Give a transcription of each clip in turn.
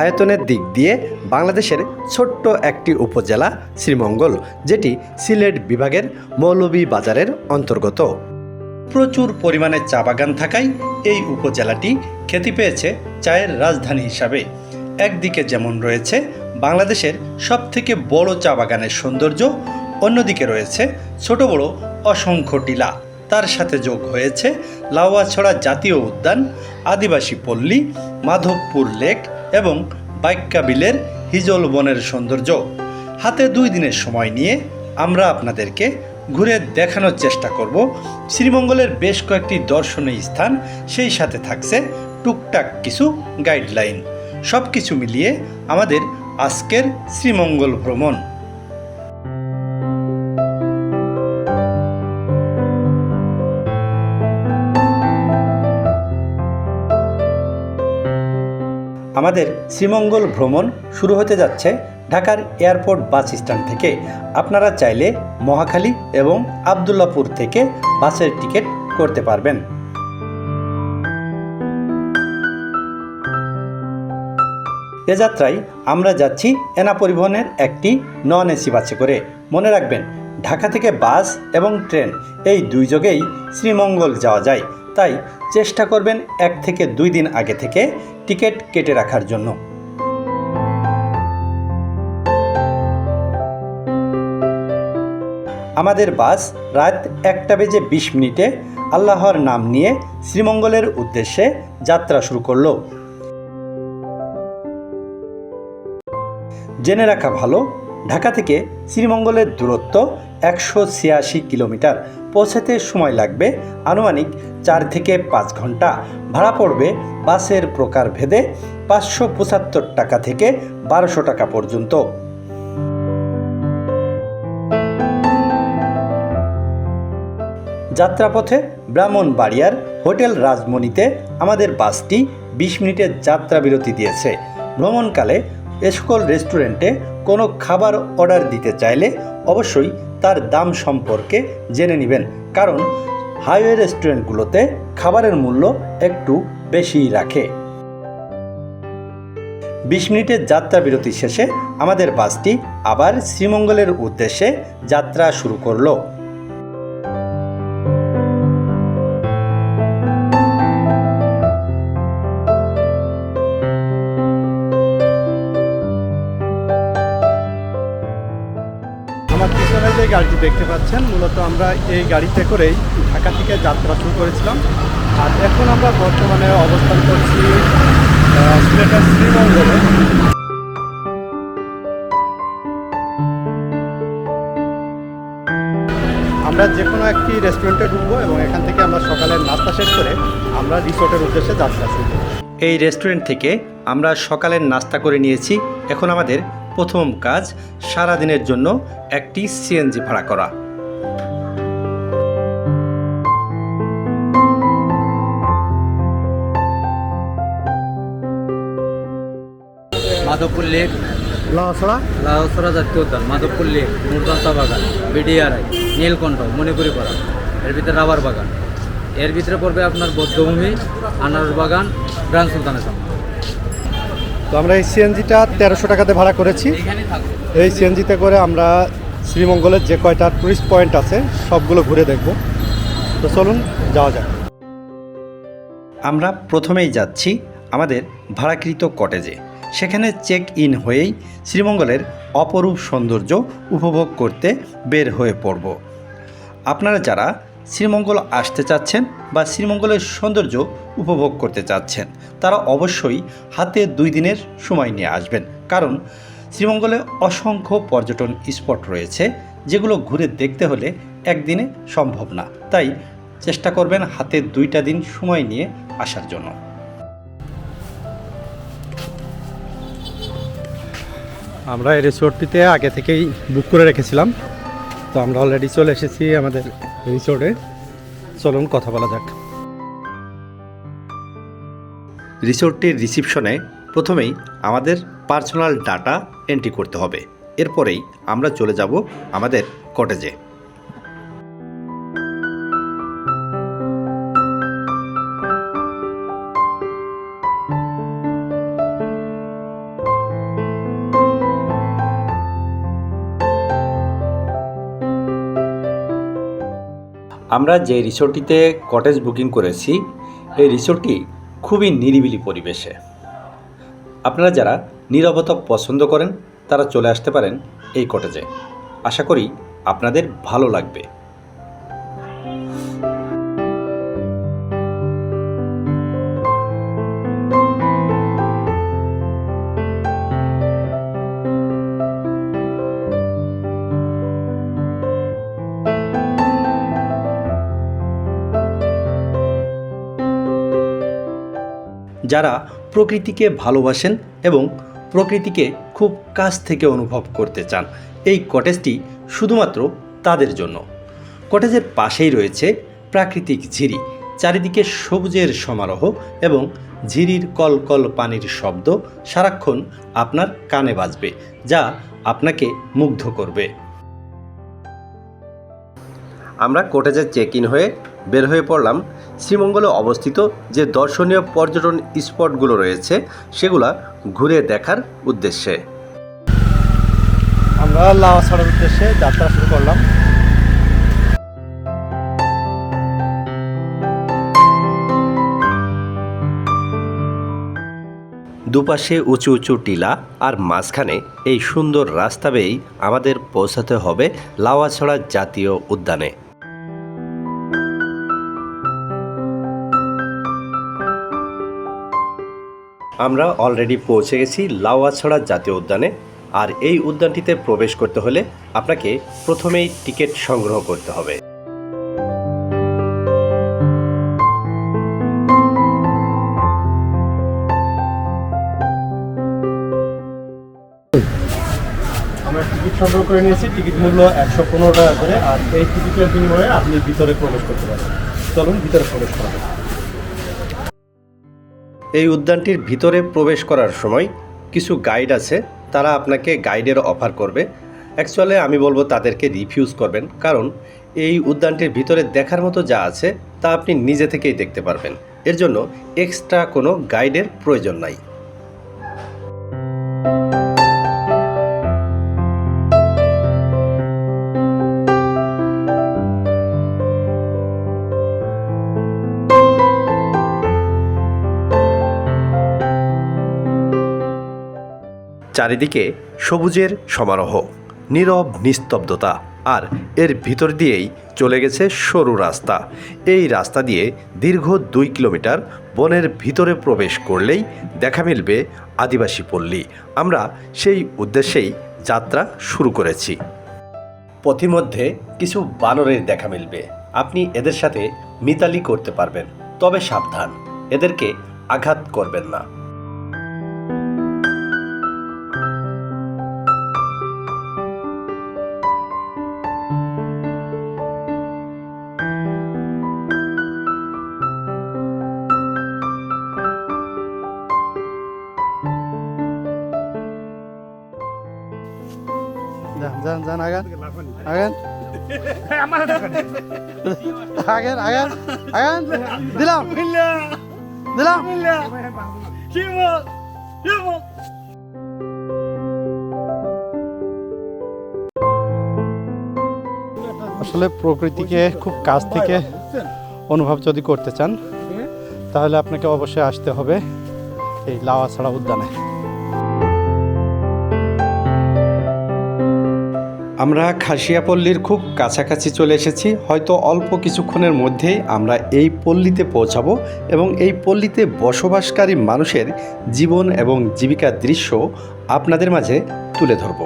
আয়তনের দিক দিয়ে বাংলাদেশের ছোট্ট একটি উপজেলা শ্রীমঙ্গল, যেটি সিলেট বিভাগের মৌলভীবাজারের অন্তর্গত। প্রচুর পরিমাণে চা বাগান থাকায় এই উপজেলাটি খ্যাতি পেয়েছে চায়ের রাজধানী হিসাবে। একদিকে যেমন রয়েছে বাংলাদেশের সবথেকে বড় চা বাগানের সৌন্দর্য, অন্যদিকে রয়েছে ছোট বড় অসংখ্য টিলা। তার সাথে যোগ হয়েছে লাউয়াছড়া জাতীয় উদ্যান, আদিবাসী পল্লী, মাধবপুর লেক এবং বাইক্কা বিলের হিজল বনের সৌন্দর্য। হাতে দুই দিনের সময় নিয়ে আমরা আপনাদেরকে ঘুরে দেখানোর চেষ্টা করব। শ্রীমঙ্গলের বেশ কয়েকটি দর্শনীয় স্থান, সেই সাথে থাকছে টুকটাক কিছু গাইডলাইন। সব কিছু মিলিয়ে আমাদের আজকের শ্রীমঙ্গল ভ্রমণ। আমাদের শ্রীমঙ্গল ভ্রমণ শুরু হতে যাচ্ছে ঢাকার এয়ারপোর্ট বাস স্ট্যান্ড থেকে। আপনারা চাইলে মহাখালী এবং আবদুল্লাপুর থেকে বাসের টিকিট করতে পারবেন। এ যাত্রায় আমরা যাচ্ছি এনা পরিবহনের একটি নন এসি বাসে করে। মনে রাখবেন, ঢাকা থেকে বাস এবং ট্রেন এই দুই যোগেই শ্রীমঙ্গল যাওয়া যায়। তাই চেষ্টা করবেন এক থেকে দুই দিন আগে থেকে টিকিট কেটে রাখার জন্য। আমাদের বাস রাত একটা বেজে বিশ মিনিটে আল্লাহর নাম নিয়ে শ্রীমঙ্গলের উদ্দেশ্যে যাত্রা শুরু করল। জেনে রাখা ভালো, ঢাকা থেকে শ্রীমঙ্গলের দূরত্ব একশো ছিয়াশি কিলোমিটার। পৌঁছাতে সময় লাগবে। আনুমানিক চার থেকে পাঁচ ঘণ্টা ভাড়া পড়বে বাসের প্রকার ভেদে পাঁচশো পঁচাত্তর টাকা থেকে বারোশো টাকা পর্যন্ত। যাত্রাপথে ব্রাহ্মণবাড়িয়ার হোটেল রাজমণিতে আমাদের বাসটি বিশ মিনিটের যাত্রা বিরতি দিয়েছে। ভ্রমণকালে এসকল রেস্টুরেন্টে কোনো খাবার অর্ডার দিতে চাইলে অবশ্যই তার দাম সম্পর্কে জেনে নেবেন, কারণ হাইওয়ে রেস্টুরেন্টগুলোতে খাবারের মূল্য একটু বেশিই রাখে। বিশ মিনিটের যাত্রা বিরতি শেষে আমাদের বাসটি আবার শ্রীমঙ্গলের উদ্দেশ্যে যাত্রা শুরু করল। দেখতে পাচ্ছেন, মূলত আমরা এই গাড়িতে করেই ঢাকা থেকে যাত্রা শুরু করেছিলাম। আর এখন আমরা বর্তমানে অবস্থান করছি সিলেটের শ্রীমঙ্গলে। আমরা যে কোনো একটি রেস্টুরেন্টে ঢুকবো এবং এখান থেকে আমরা সকালের নাস্তা শেষ করে আমরা রিসোর্টের উদ্দেশ্যে যাত্রা শুরু এই রেস্টুরেন্ট থেকে আমরা সকালের নাস্তা করে নিয়েছি। এখন আমাদের প্রথম কাজ সারা দিনের জন্য একটি সিএনজি ভাড়া করা। মাধবপুর লেক। লাহসড়া লাহসরা জাতীয় উদ্যান মাধবপুর লেক নুরদন্তা বাগান বিডিআরআই নীলকণ্ঠ মণিপুরিপাড়া এর ভিতরে রাবার বাগান। এর ভিতরে পড়বে আপনার বৌদ্ধভূমি আনারস বাগান গ্রান্ড সুলতানের সামনে তো আমরা এই সিএনজিটা তেরোশো টাকাতে ভাড়া করেছি। এই সিএনজিতে করে আমরা শ্রীমঙ্গলের যে কয়টা টুরিস্ট পয়েন্ট আছে, সবগুলো ঘুরে দেখব। তো চলুন, যাওয়া যাক। আমরা প্রথমেই যাচ্ছি আমাদের ভাড়াকৃত কটেজে। সেখানে চেক ইন হয়েই শ্রীমঙ্গলের অপরূপ সৌন্দর্য উপভোগ করতে বের হয়ে পড়ব। আপনারা যারা শ্রীমঙ্গল আসতে চাচ্ছেন বা শ্রীমঙ্গলের সৌন্দর্য উপভোগ করতে চাচ্ছেন, তারা অবশ্যই হাতে দুই দিনের সময় নিয়ে আসবেন। কারণ শ্রীমঙ্গলে অসংখ্য পর্যটন স্পট রয়েছে, যেগুলো ঘুরে দেখতে হলে একদিনে সম্ভব না। তাই চেষ্টা করবেন হাতে দুইটা দিন সময় নিয়ে আসার জন্য। আমরা এই রিসোর্টটিতে আগে থেকেই বুক করে রেখেছিলাম। তো আমরা অলরেডি চলে এসেছি আমাদের রিসোর্টে চলুন কথা বলা যাক। রিসোর্টটির রিসিপশনে প্রথমেই আমাদের পার্সোনাল ডাটা এন্ট্রি করতে হবে। এরপরেই আমরা চলে যাব আমাদের কটেজে আমরা যে রিসোর্টটিতে কটেজ বুকিং করেছি, এই রিসোর্টটি খুবই নিরিবিলি পরিবেশে। আপনারা যারা নিরবতা পছন্দ করেন, তারা চলে আসতে পারেন এই কটেজে আশা করি আপনাদের ভালো লাগবে। যারা প্রকৃতিকে ভালোবাসেন এবং প্রকৃতিকে খুব কাছ থেকে অনুভব করতে চান। এই কটেজটি শুধুমাত্র তাদের জন্য। কটেজের পাশেই রয়েছে প্রাকৃতিক ঝিরি, চারিদিকে সবুজের সমারোহ এবং ঝিরির কলকল পানির শব্দ সারাক্ষণ আপনার কানে বাজবে, যা আপনাকে মুগ্ধ করবে। আমরা কোটেজে চেক ইন হয়ে বের হয়ে পড়লাম শ্রীমঙ্গলে অবস্থিত যে দর্শনীয় পর্যটন স্পটগুলো রয়েছে সেগুলা ঘুরে দেখার উদ্দেশ্যে। আমরা লাওয়া ছাড়ার উদ্দেশ্যে যাত্রা শুরু করলাম। দুপাশে উঁচু উঁচু টিলা আর মাঝখানে এই সুন্দর রাস্তা বেয়েই আমাদের পৌঁছাতে হবে লাওয়াছড়া জাতীয় উদ্যানে। আমরা অলরেডি পৌঁছে গেছি লাওয়াছড়া জাতীয় উদ্যানে। আর এই উদ্যানটিতে প্রবেশ করতে হলে আপনাকে প্রথমেই টিকিট সংগ্রহ করতে হবে। আমরা টিকিট সংগ্রহ করে নিয়েছি। টিকিট মূল্য একশো পনেরো টাকা করে। আর এই টিকিটের বিনিময়ে আপনি ভিতরে প্রবেশ করতে পারেন চলুন, ভিতরে প্রবেশ করা। এই উদ্যানটির ভিতরে প্রবেশ করার সময় কিছু গাইড আছে, তারা আপনাকে গাইডের অফার করবে। অ্যাকচুয়ালি আমি বলব তাদেরকে রিফিউজ করবেন, কারণ এই উদ্যানটির ভিতরে দেখার মতো যা আছে, তা আপনি নিজে থেকেই দেখতে পারবেন। এর জন্য এক্সট্রা কোনো গাইডের প্রয়োজন নাই। চারিদিকে সবুজের সমারোহ, নীরব নিস্তব্ধতা, আর এর ভিতর দিয়েই চলে গেছে সরু রাস্তা। এই রাস্তা দিয়ে দীর্ঘ দুই কিলোমিটার বনের ভিতরে প্রবেশ করলেই দেখা মিলবে আদিবাসী পল্লী। আমরা সেই উদ্দেশ্যেই যাত্রা শুরু করেছি। পথিমধ্যে কিছু বানরের দেখা মিলবে। আপনি এদের সাথে মিতালি করতে পারবেন, তবে সাবধান। এদেরকে আঘাত করবেন না। যান আগান। আগান। আগান আগান আগান। দিলাম। দিলাম। আসলে প্রকৃতিকে খুব কাছ থেকে অনুভব যদি করতে চান তাহলে আপনাকে অবশ্যই আসতে হবে এই লাওয়া ছাড়া উদ্যানে। আমরা খাসিয়া পল্লীর খুব কাছাকাছি চলে এসেছি। হয়তো অল্প কিছুক্ষণের মধ্যেই আমরা এই পল্লীতে পৌঁছাব এবং এই পল্লীতে বসবাসকারী মানুষের জীবন এবং জীবিকার দৃশ্য আপনাদের মাঝে তুলে ধরব।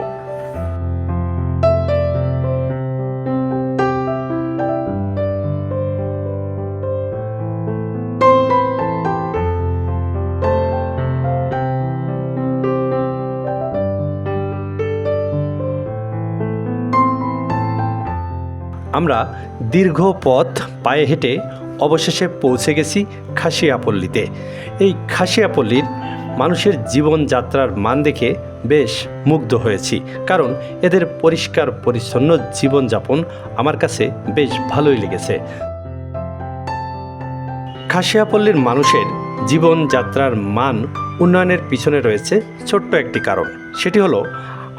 আমরা দীর্ঘ পথ পায়ে হেঁটে অবশেষে পৌঁছে গেছি খাসিয়াপল্লীতে। এই খাসিয়াপল্লীর মানুষের জীবনযাত্রার মান দেখে বেশ মুগ্ধ হয়েছি, কারণ এদের পরিষ্কার পরিচ্ছন্ন জীবনযাপন আমার কাছে বেশ ভালোই লেগেছে। খাসিয়াপল্লীর মানুষের জীবনযাত্রার মান উন্নয়নের পিছনে রয়েছে ছোট্ট একটি কারণ। সেটি হলো,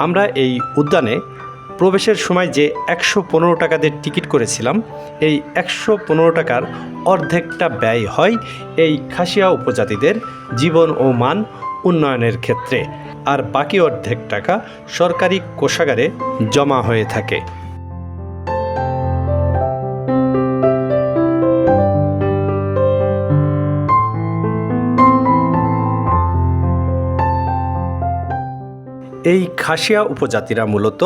আমরা এই উদ্যানে প্রবেশের সময় যে একশো পনেরো টাকা দিয়ে টিকিট করেছিলাম, এই একশো পনেরো টাকার অর্ধেকটা ব্যয় হয় এই খাসিয়া উপজাতিদের জীবন ও মান উন্নয়নের ক্ষেত্রে। আর বাকি অর্ধেক টাকা সরকারি কোষাগারে জমা হয়ে থাকে। এই খাসিয়া উপজাতিরা মূলত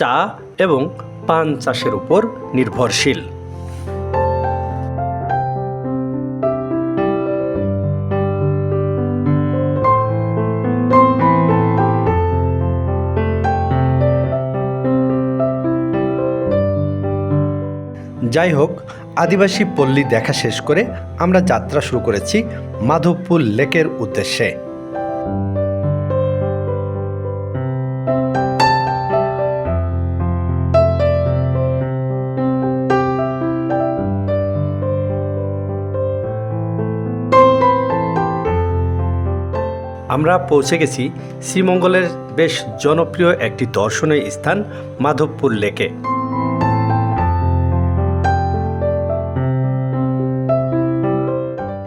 চা এবং পান চাষের উপর নির্ভরশীল। যাই হোক, আদিবাসী পল্লী দেখা শেষ করে আমরা যাত্রা শুরু করেছি মাধবপুর লেকের উদ্দেশ্যে। আমরা পৌঁছে গেছি শ্রীমঙ্গলের বেশ জনপ্রিয় একটি দর্শনীয় স্থান, মাধবপুর লেকে।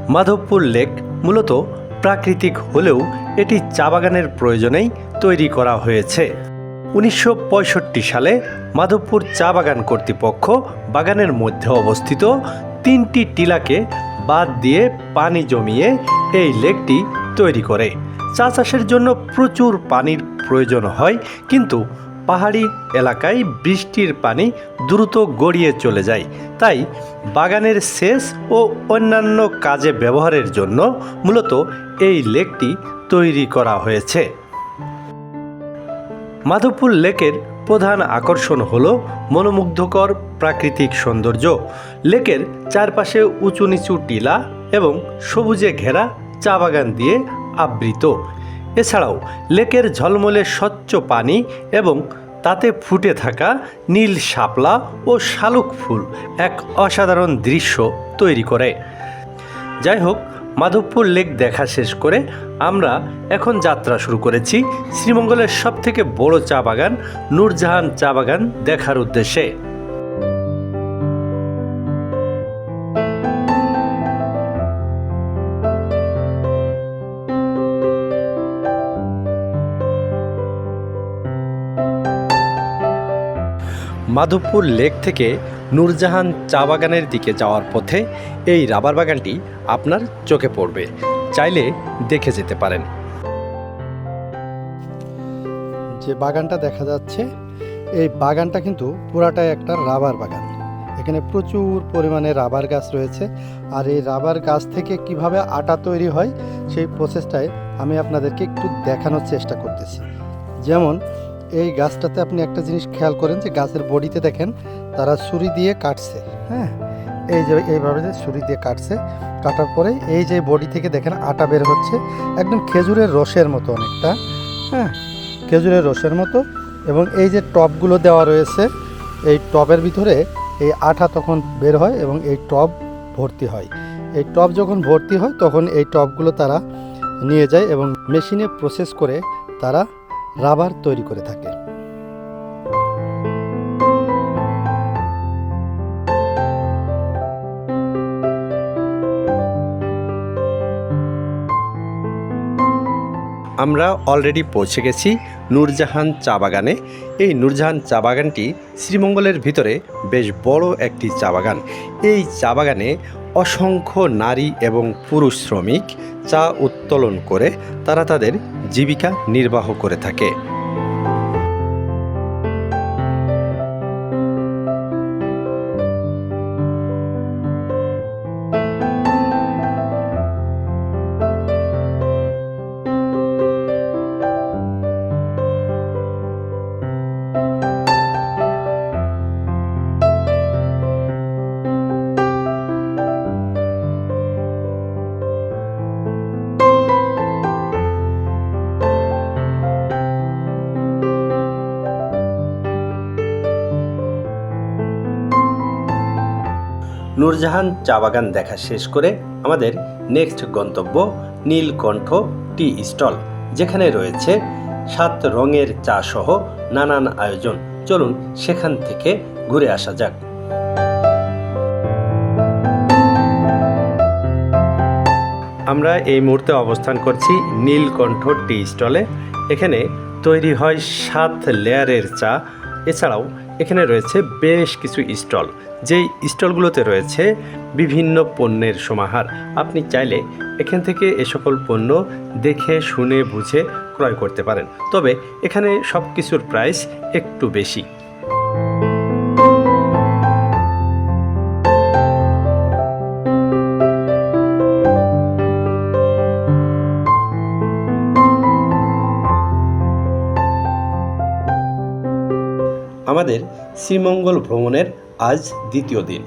মাধবপুর লেক মূলত প্রাকৃতিক হলেও এটি চা বাগানের প্রয়োজনেই তৈরি করা হয়েছে। উনিশশো পঁয়ষট্টি সালে মাধবপুর চা বাগান কর্তৃপক্ষ বাগানের মধ্যে অবস্থিত তিনটি টিলাকে বাদ দিয়ে পানি জমিয়ে এই লেকটি তৈরি করে। চা চাষের জন্য প্রচুর পানির প্রয়োজন হয়, কিন্তু পাহাড়ি এলাকায় বৃষ্টির পানি দ্রুত গড়িয়ে চলে যায়। তাই বাগানের সেচ ও অন্যান্য কাজে ব্যবহারের জন্য মূলত এই লেকটি তৈরি করা হয়েছে। মাধবপুর লেকের প্রধান আকর্ষণ হল মনোমুগ্ধকর প্রাকৃতিক সৌন্দর্য। লেকের চারপাশে উঁচু নিচু টিলা এবং সবুজে ঘেরা চা বাগান দিয়ে আবৃত। এছাড়াও লেকের ঝলমলে স্বচ্ছ পানি এবং তাতে ফুটে থাকা নীল শাপলা ও শালুক ফুল এক অসাধারণ দৃশ্য তৈরি করে। যাই হোক মাধবপুর লেক দেখা শেষ করে আমরা এখন যাত্রা শুরু করেছি শ্রীমঙ্গলের সবথেকে বড় চা বাগান নূরজাহান চা বাগান দেখার উদ্দেশ্যে। মাধবপুর লেক থেকে নূরজাহান চা বাগানের দিকে যাওয়ার পথে এই রাবার বাগানটি আপনার চোখে পড়বে। চাইলে দেখে যেতে পারেন। যে বাগানটা দেখা যাচ্ছে, এই বাগানটা কিন্তু পুরাটাই একটা রাবার বাগান। এখানে প্রচুর পরিমাণে রাবার গাছ রয়েছে। আর এই রাবার গাছ থেকে কীভাবে আটা তৈরি হয়, সেই প্রসেসটাই আমি আপনাদেরকে একটু দেখানোর চেষ্টা করতেছি। যেমন এই গাছটাতে আপনি একটা জিনিস খেয়াল করেন যে গাছের বডিতে দেখেন তারা ছুরি দিয়ে কাটছে হ্যাঁ? এই যে এইভাবে যে ছুরি দিয়ে কাটছে, কাটার পরে এই যে বডি থেকে দেখেন আটা বের হচ্ছে, একদম খেজুরের রসের মতো অনেকটা হ্যাঁ? খেজুরের রসের মতো এবং এই যে টবগুলো দেওয়া রয়েছে, এই টবের ভিতরে এই আঠা তখন বের হয় এবং এই টব ভর্তি হয়। এই টব যখন ভর্তি হয় তখন এই টবগুলো তারা নিয়ে যায় এবং মেশিনে প্রসেস করে তারা রাবার তৈরি করে থাকে। আমরা অলরেডি পৌঁছে গেছি নূরজাহান চা বাগানে। এই নূরজাহান চা বাগানটি শ্রীমঙ্গলের ভিতরে বেশ বড় একটি চা বাগান। এই চা বাগানে অসংখ্য নারী এবং পুরুষ শ্রমিক চা উত্তোলন করে তারা তাদের জীবিকা নির্বাহ করে থাকে। নূরজাহান চা বাগান দেখা শেষ করে আমাদের নেক্সট গন্তব্য নীলকণ্ঠ টি স্টল, যেখানে রয়েছে সাত রঙের চা সহ নানান আয়োজন। চলুন সেখান থেকে ঘুরে আসা যাক। আমরা এই মুহূর্তে অবস্থান করছি নীলকণ্ঠ টি স্টলে। এখানে তৈরি হয় সাত লেয়ারের চা। এছাড়াও এখানে রয়েছে বেশ কিছু স্টল। যেই স্টলগুলোতে রয়েছে বিভিন্ন পণ্যের সমাহার। আপনি চাইলে এখান থেকে এ সকল পণ্য দেখে, শুনে, বুঝে ক্রয় করতে পারেন। তবে এখানে সব কিছুর প্রাইস একটু বেশি। শ্রীমঙ্গল ভ্রমণের আজ দ্বিতীয় দিন।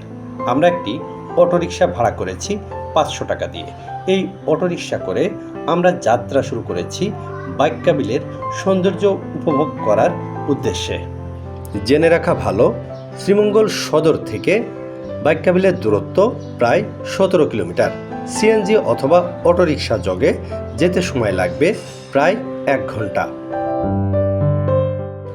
আমরা একটি অটোরিকশা ভাড়া করেছি পাঁচশো টাকা দিয়ে। এই অটোরিকশা করে আমরা যাত্রা শুরু করেছি বাইকাবিলের সৌন্দর্য উপভোগ করার উদ্দেশ্যে। জেনে রাখা ভালো, শ্রীমঙ্গল সদর থেকে বাইকাবিলের দূরত্ব প্রায় সতেরো কিলোমিটার। সিএনজি অথবা অটোরিকশা যোগে যেতে সময় লাগবে প্রায় এক ঘণ্টা।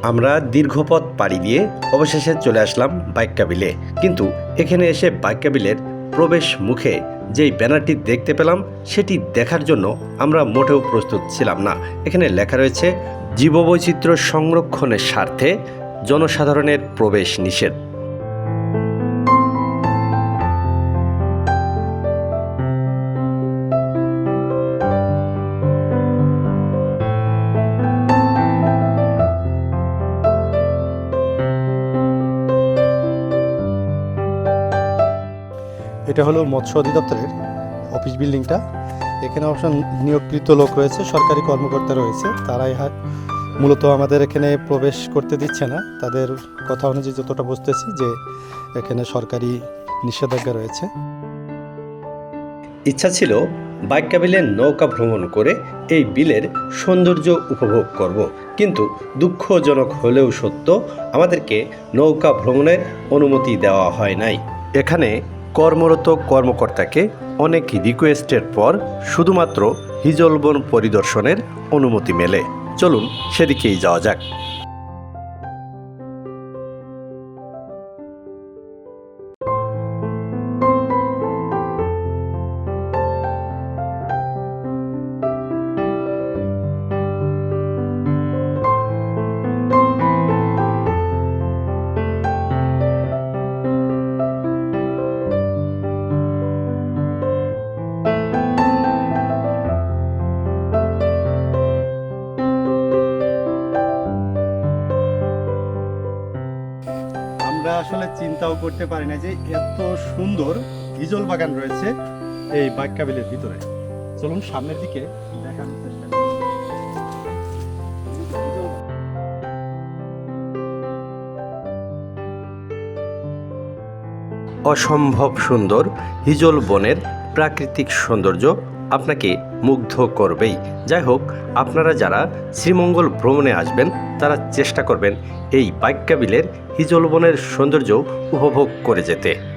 আমরা দীর্ঘপথ পাড়ি দিয়ে অবশেষে চলে আসলাম বাইকাবিলে কিন্তু এখানে এসে বাইকাবিলের প্রবেশ মুখে যেই ব্যানারটি দেখতে পেলাম, সেটি দেখার জন্য আমরা মোটেও প্রস্তুত ছিলাম না। এখানে লেখা রয়েছে, জীববৈচিত্র্য সংরক্ষণের স্বার্থে জনসাধারণের প্রবেশ নিষেধ। এটা হলো মৎস্য অধিদপ্তরের অফিস বিল্ডিংটা। এখানে অবশ্য নিয়োগকৃত লোক রয়েছে, সরকারি কর্মকর্তা রয়েছে। তারাই মূলত আমাদের এখানে প্রবেশ করতে দিচ্ছে না। তাদের কথা অনুযায়ী যতটা বুঝতেছি যে এখানে সরকারি নিষেধাজ্ঞা রয়েছে। ইচ্ছা ছিল বাইকা বিলের নৌকা ভ্রমণ করে এই বিলের সৌন্দর্য উপভোগ করব। কিন্তু দুঃখজনক হলেও সত্য, আমাদেরকে নৌকা ভ্রমণের অনুমতি দেওয়া হয় নাই। এখানে কর্মরত কর্মকর্তাকে অনেক রিকোয়েস্টের পর শুধুমাত্র হিজলবন পরিদর্শনের অনুমতি মেলে। চলুন সেদিকেই যাওয়া যাক। করতে পারি না যে এত সুন্দর হিজল বাগান রয়েছে এই বাক্যাবিলের ভিতরে চলুন সামনের দিকে দেখানোর। অসম্ভব সুন্দর হিজল বনের প্রাকৃতিক সৌন্দর্য আপনাকে মুগ্ধ করবেই। যাই হোক, আপনারা যারা শ্রীমঙ্গল ভ্রমণে আসবেন, তারা চেষ্টা করবেন এই বাইকাবিলের হিজল হিজলবনের সৌন্দর্য উপভোগ করে যেতে।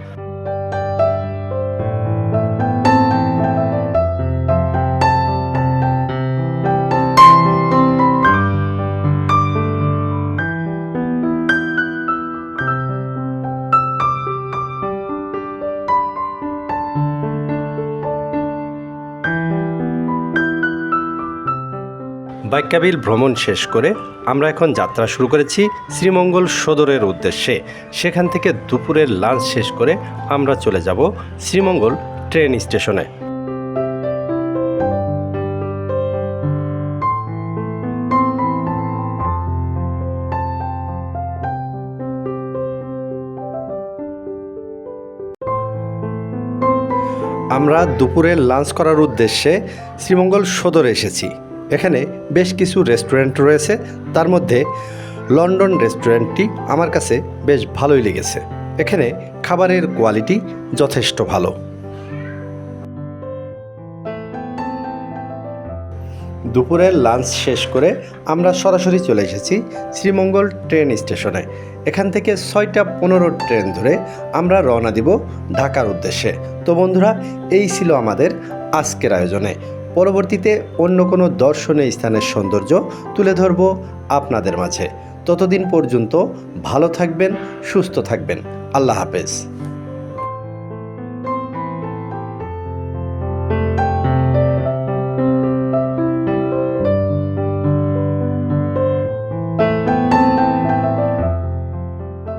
বাইকাবিল ভ্রমণ শেষ করে আমরা এখন যাত্রা শুরু করেছি শ্রীমঙ্গল সদরের উদ্দেশ্যে। সেখান থেকে দুপুরের লাঞ্চ শেষ করে আমরা চলে যাব শ্রীমঙ্গল ট্রেন স্টেশনে। আমরা দুপুরের লাঞ্চ করার উদ্দেশ্যে শ্রীমঙ্গল সদরে এসেছি। এখানে বেশ কিছু রেস্টুরেন্ট রয়েছে। তার মধ্যে লন্ডন রেস্টুরেন্টটি আমার কাছে বেশ ভালোই লেগেছে। এখানে খাবারের কোয়ালিটি যথেষ্ট ভালো। দুপুরের লাঞ্চ শেষ করে আমরা সরাসরি চলে এসেছি শ্রীমঙ্গল ট্রেন স্টেশনে। এখান থেকে ছয়টা পনেরো ট্রেন ধরে আমরা রওনা দিব ঢাকার উদ্দেশ্যে। তো বন্ধুরা, এই ছিল আমাদের আজকের আয়োজনে। পরবর্তীতে অন্য কোনো দর্শনীয় স্থানের সৌন্দর্য তুলে ধরব আপনাদের মাঝে। ততদিন পর্যন্ত ভালো থাকবেন, সুস্থ থাকবেন। আল্লাহ হাফেজ।